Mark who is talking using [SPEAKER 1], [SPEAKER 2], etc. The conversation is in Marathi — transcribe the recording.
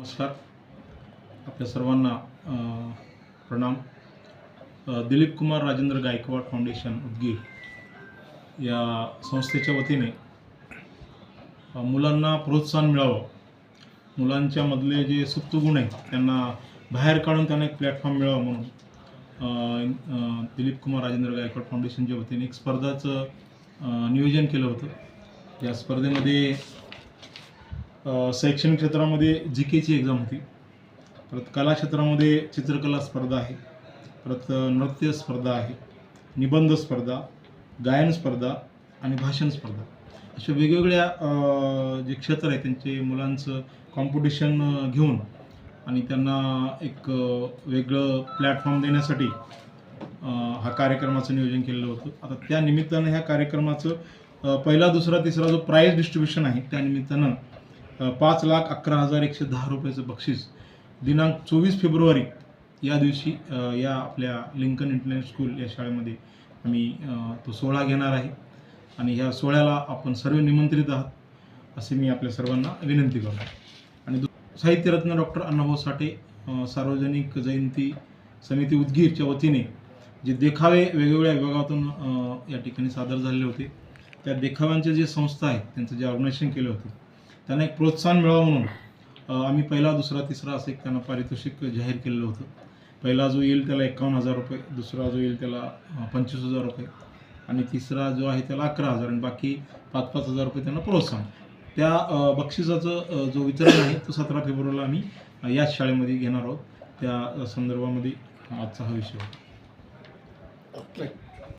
[SPEAKER 1] नमस्कार. आपल्या सर्वांना प्रणाम. दिलीप कुमार राजेंद्र गायकवाड फाउंडेशन उदगीर या संस्थेच्या वतीने मुलांना प्रोत्साहन मिळावं. मुलांच्यामधले जे सुप्त गुण आहेत त्यांना बाहेर काढून त्यांना एक प्लॅटफॉर्म मिळावा म्हणून दिलीप कुमार राजेंद्र गायकवाड फाउंडेशनच्या वतीने एक स्पर्धाचं नियोजन केलं होतं. या स्पर्धेमध्ये शैक्षणिक क्षेत्रामध्ये जी केची एक्झाम होती. परत कला क्षेत्रामध्ये चित्रकला स्पर्धा आहे. परत नृत्य स्पर्धा आहे. निबंध स्पर्धा गायन स्पर्धा आणि भाषण स्पर्धा. अशा वेगवेगळ्या जे क्षेत्र आहे त्यांचे मुलांचं कॉम्पिटिशन घेऊन आणि त्यांना एक वेगळं प्लॅटफॉर्म देण्यासाठी हा कार्यक्रमाचं नियोजन केलेलं होतं. आता त्या निमित्तानं ह्या कार्यक्रमाचं पहिला दुसरा तिसरा जो प्राईज डिस्ट्रीब्युशन आहे त्या निमित्तानं पाच लाख अकरा हजार एकशे दहा रुपयाचं बक्षीस. दिनांक चोवीस फेब्रुवारी या दिवशी या आपल्या लिंकन इंटरनॅशनल स्कूल या शाळेमध्ये आम्ही तो सोहळा घेणार आहे. आणि ह्या सोहळ्याला आपण सर्व निमंत्रित आहात असे मी आपल्या सर्वांना विनंती करतो. आणि दु- साहित्यरत्न डॉक्टर अण्णाभाऊ साठे सार्वजनिक जयंती समिती उदगीरच्या वतीने जे देखावे वेगवेगळ्या विभागातून या ठिकाणी सादर झालेले होते. त्या देखाव्यांचे जे संस्था आहेत त्यांचं जे ऑर्गनायझेशन केलं होतं त्यांना एक प्रोत्साहन मिळावं म्हणून आम्ही पहिला दुसरा तिसरा असं एक त्यांना पारितोषिक जाहीर केलेलं होतं. पहिला जो येईल त्याला एकावन्न हजार रुपये दुसरा जो येईल त्याला पंचवीस हजार रुपये आणि तिसरा जो आहे त्याला अकरा हजार आणि बाकी पाच पाच हजार रुपये त्यांना प्रोत्साहन. त्या बक्षिसाचं जो वितरण आहे तो सतरा फेब्रुवारीला आम्ही याच शाळेमध्ये घेणार आहोत. त्या संदर्भामध्ये आजचा हा विषय होता.